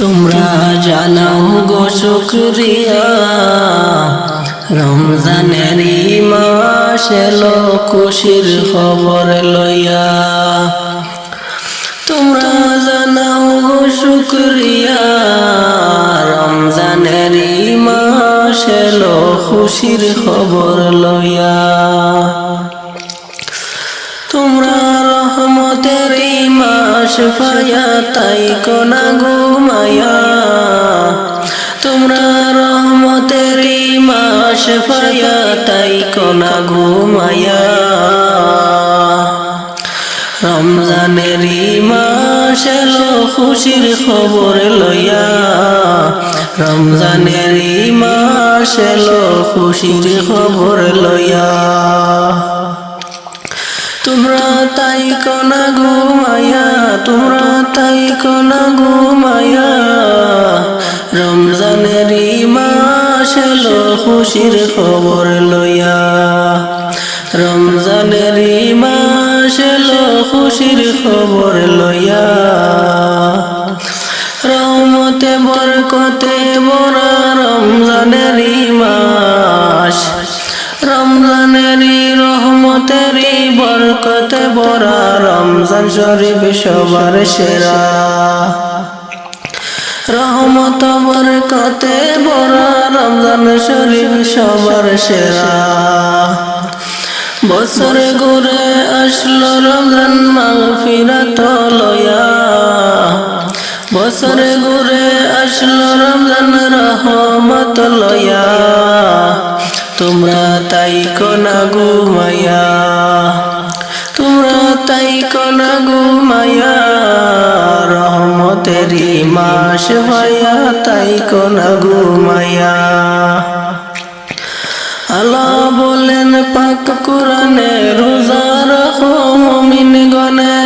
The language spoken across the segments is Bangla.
তোমরা জানাও গো শুক্রিয়া। রমজানেরই মাস এলো খুশির খবর লইয়া। তোমরা জানাও গো শুক্রিয়া। রমজানেরই মাস এলো খুশির খবর লইয়া। তোমরা রহমতের মাস পায়া তাই কোনা ঘুমায়া তোমরা রহমতের মাস পায়া তাই কোনা ঘুমায়া রমজানের মাস এলো খুশির খবর লইয়া। রমজানের মাস এলো খুশির খবর লইয়া। তোমরা তাই কনা ঘুমায়া তোমরা তাই কনা ঘুমায়া রমজানের মাস এলো, খুশির খবর লইয়া। রমজানের মাস এলো, খুশির খবর লইয়া। রহমতে, বরকতে বরা বরকতে বরা রমজান শরীফ সবার সেরা। রহমত বরকতে বরা রমজান শরীফ সবার সেরা। বছরে ঘুরে আসলো রমজান মাগফিরাত লয়া। বছরে ঘুরে আসলো রমজান রহমত লয়া। তোমরা তাই কনা তোমরা তাই কনা ঘুমায়া রহমতেরই মাস ভাইয়া তাই কনা ঘুমায়া আল্লাহ বলেন, পাক কোরআনে রোজা রাখো মুমিন গনে।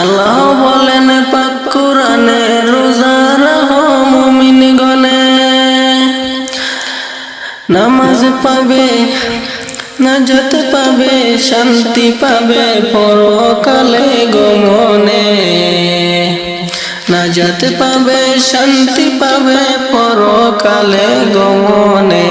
আল্লাহ বলেন, পাক কোরআনে রোজা রাখো মুমিন গনে। নামাজ পাবে নাজাত পাবে শান্তি পাবে পরকালে গমনে নাজাত পাবে শান্তি পাবে পরকালে গমনে